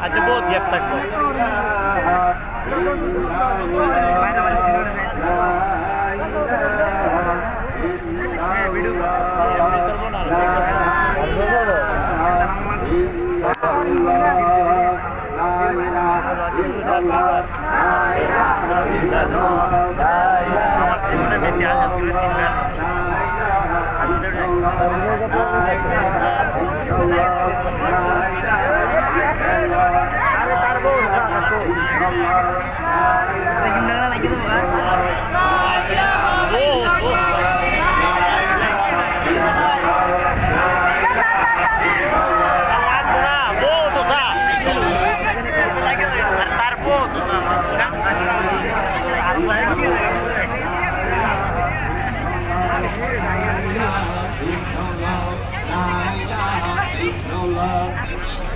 আজকে বহুত গ্যাপ থাকবে। করব না আমার জীবনে নীতি আজ আজকে তিনবার Boa, No love, no love, no love.